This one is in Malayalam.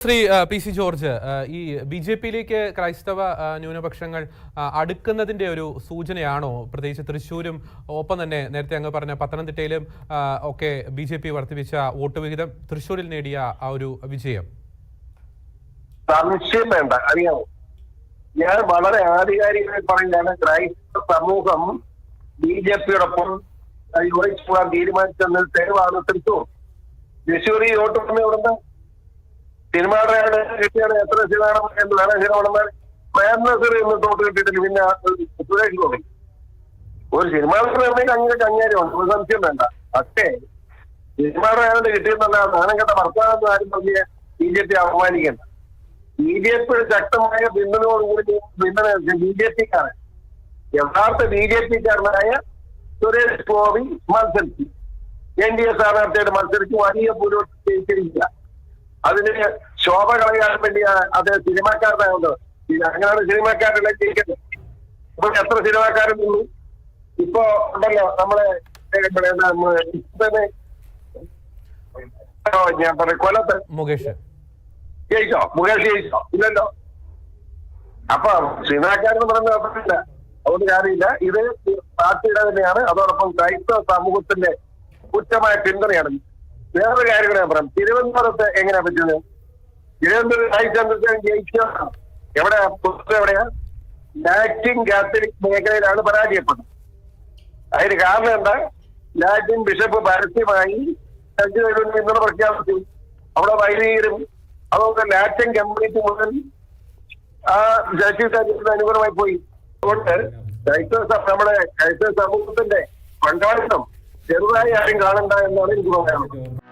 ശ്രീ പി സി ജോർജ് ഈ ബി ജെ പിയിലേക്ക് ക്രൈസ്തവ ന്യൂനപക്ഷങ്ങൾ അടുക്കുന്നതിന്റെ ഒരു സൂചനയാണോ? പ്രത്യേകിച്ച് തൃശ്ശൂരും ഒപ്പം തന്നെ നേരത്തെ അങ്ങ് പറഞ്ഞ പത്തനംതിട്ടയിലും ഒക്കെ ബി ജെ പി വർദ്ധിപ്പിച്ച വോട്ട് വിഹിതം തൃശ്ശൂരിൽ നേടിയ ആ ഒരു വിജയം. വേണ്ട. ഞാൻ വളരെ ആധികാരികമായി പറയുകയാണ് ക്രൈസ്തവ സമൂഹം ബി ജെ പിയോടൊപ്പം യോജിച്ചു പോകാൻ തീരുമാനിച്ചെന്ന് തെളിവാണ് തൃശ്ശൂർ. തൃശ്ശൂർ ഈ വോട്ട് ഇവിടുന്ന് സിനിമയുടെ കിട്ടിയാണ് എത്ര ശതമാനം വേണം ശതമാനം പ്രേംനസർ എന്ന് തോട്ട് കിട്ടിയിട്ടില്ല. പിന്നെ സുരേഷ് ഗോപി. ഒരു സിനിമ നടത്തുന്നതിന് അങ്ങനെ അങ്ങേരുണ്ട് ഒരു സംശയം വേണ്ട. പക്ഷേ സിനിമയുടെ ആയത് കിട്ടിയെന്നല്ല നാണം കണ്ട ഭർത്താവെന്ന് ആരും പറഞ്ഞ് ബി ജെ പി അപമാനിക്കണ്ട. ബി ജെ പി ശക്തമായ പിന്തുണയോടുകൂടി പിന്തുണ ബി ജെ പിക്കാരൻ യഥാർത്ഥ ബി ജെ പിക്കാരനായ സുരേഷ് ഗോപി മത്സരിച്ചു. എൻ ഡി എ സ്ഥാനാർത്ഥിയായിട്ട് മത്സരിച്ചു. വലിയ പുരോഗതി ജയിച്ചിരിക്കുക. അതിന് ശോഭ കളയാൻ വേണ്ടി അത് സിനിമാക്കാരനായത് അങ്ങനെയാണ് സിനിമാക്കാരെല്ലാം ജയിക്കുന്നത് അപ്പൊ എത്ര സിനിമാക്കാരൻ നിന്നു? ഇപ്പൊ ഉണ്ടല്ലോ നമ്മളെ ഞാൻ പറയാം കൊല്ലത്ത്. മുകേഷ്. ജയിച്ചോ? മുകേഷ് ജയിച്ചോ? ഇല്ലല്ലോ. അപ്പൊ സിനിമാക്കാരെന്ന് പറഞ്ഞ കുഴപ്പമില്ല. അതുകൊണ്ട് കാര്യമില്ല. ഇത് പാർട്ടിയുടെ തന്നെയാണ്. അതോടൊപ്പം ക്രൈസ്തവ സമൂഹത്തിന്റെ കുറ്റമായ പിന്തുണയാണ്. വേറൊരു കാര്യം കൂടെ ഞാൻ പറയാം. തിരുവനന്തപുരത്ത് എങ്ങനെയാ പറ്റുന്നത്? തിരുവനന്തപുരം രാജചന്ദ്രൻ ജയിക്കുക എവിടെ എവിടെയാ? ലാറ്റിൻ കാത്തലിക് മേഖലയിലാണ് പരാജയപ്പെട്ടത്. അതിന് കാരണം എന്താ? ലാറ്റിൻ ബിഷപ്പ് പരസ്യമായി സജ്ജീകരണം പിന്തുണ പ്രഖ്യാപിച്ചു. അവിടെ വൈദികരും അതുകൊണ്ട് ലാറ്റിൻ കമ്മ്യൂണിറ്റി മുതൽ ആ ജസ്റ്റിസ് രാജ്യത്തിന് അനുകൂലമായി പോയി. അതുകൊണ്ട് ക്രൈസ്തവ നമ്മുടെ ക്രൈസ്തവ സമൂഹത്തിന്റെ പങ്കാളിത്തം ചെറുതായി ആരും കാണണ്ട എന്നാണ് എനിക്ക് പറയാനുള്ളത്.